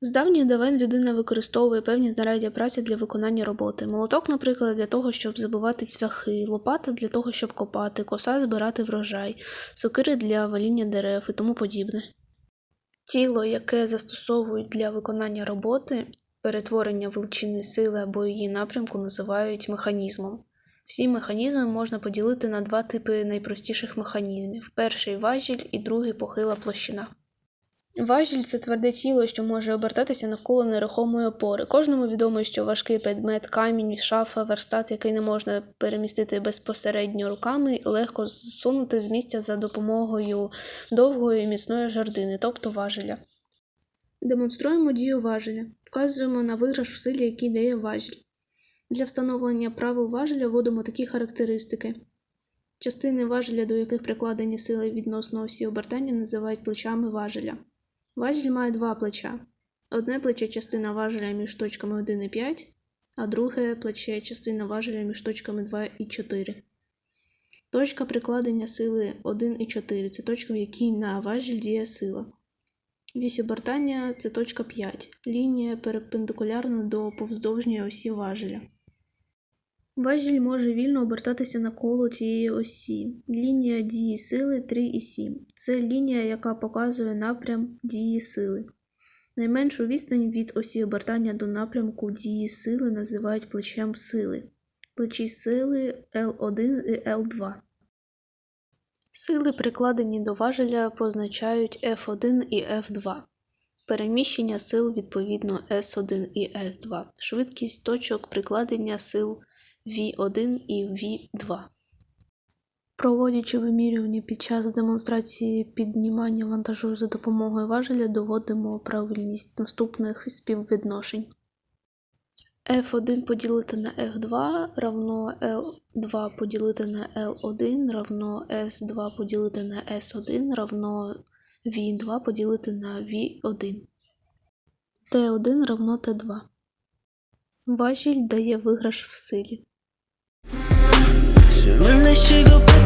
З давніх давен людина використовує певні знаряддя праці для виконання роботи. Молоток, наприклад, для того, щоб забивати цвяхи, лопата для того, щоб копати, коса збирати врожай, сокири для ваління дерев і тому подібне. Тіло, яке застосовують для виконання роботи, перетворення величини сили або її напрямку називають механізмом. Всі механізми можна поділити на два типи найпростіших механізмів: перший важіль і другий похила площина. Важіль це тверде тіло, що може обертатися навколо нерухомої опори. Кожному відомо, що важкий предмет, камінь, шафа, верстат, який не можна перемістити безпосередньо руками, легко зсунути з місця за допомогою довгої міцної жердини, тобто важеля. Демонструємо дію важеля. Вказуємо на виграш в силі, який дає важіль. Для встановлення правил важеля вводимо такі характеристики. Частини важеля, до яких прикладені сили відносно осі обертання, називають плечами важеля. Важіль має два плеча. Одне плече частина важеля між точками 1 і 5, а друге плече частина важеля між точками 2 і 4. Точка прикладення сили 1 і 4 це точка, в якій на важіль діє сила. Вісь обертання це точка 5. Лінія перпендикулярна до повздовжньої осі важеля. Важіль може вільно обертатися навколо цієї осі. Лінія дії сили 3 і 7. Це лінія, яка показує напрям дії сили. Найменшу відстань від осі обертання до напрямку дії сили називають плечем сили. Плечі сили L1 і L2. Сили, прикладені до важеля, позначають F1 і F2. Переміщення сил відповідно S1 і S2. Швидкість точок прикладення сил V1 і V2. Проводячи вимірювання під час демонстрації піднімання вантажу за допомогою важеля, доводимо правильність наступних співвідношень. F1 поділити на F2 равно L2 поділити на L1 равно S2 поділити на S1 равно V2 поділити на V1. T1 равно T2. Важіль дає виграш в силі. 눈내 시급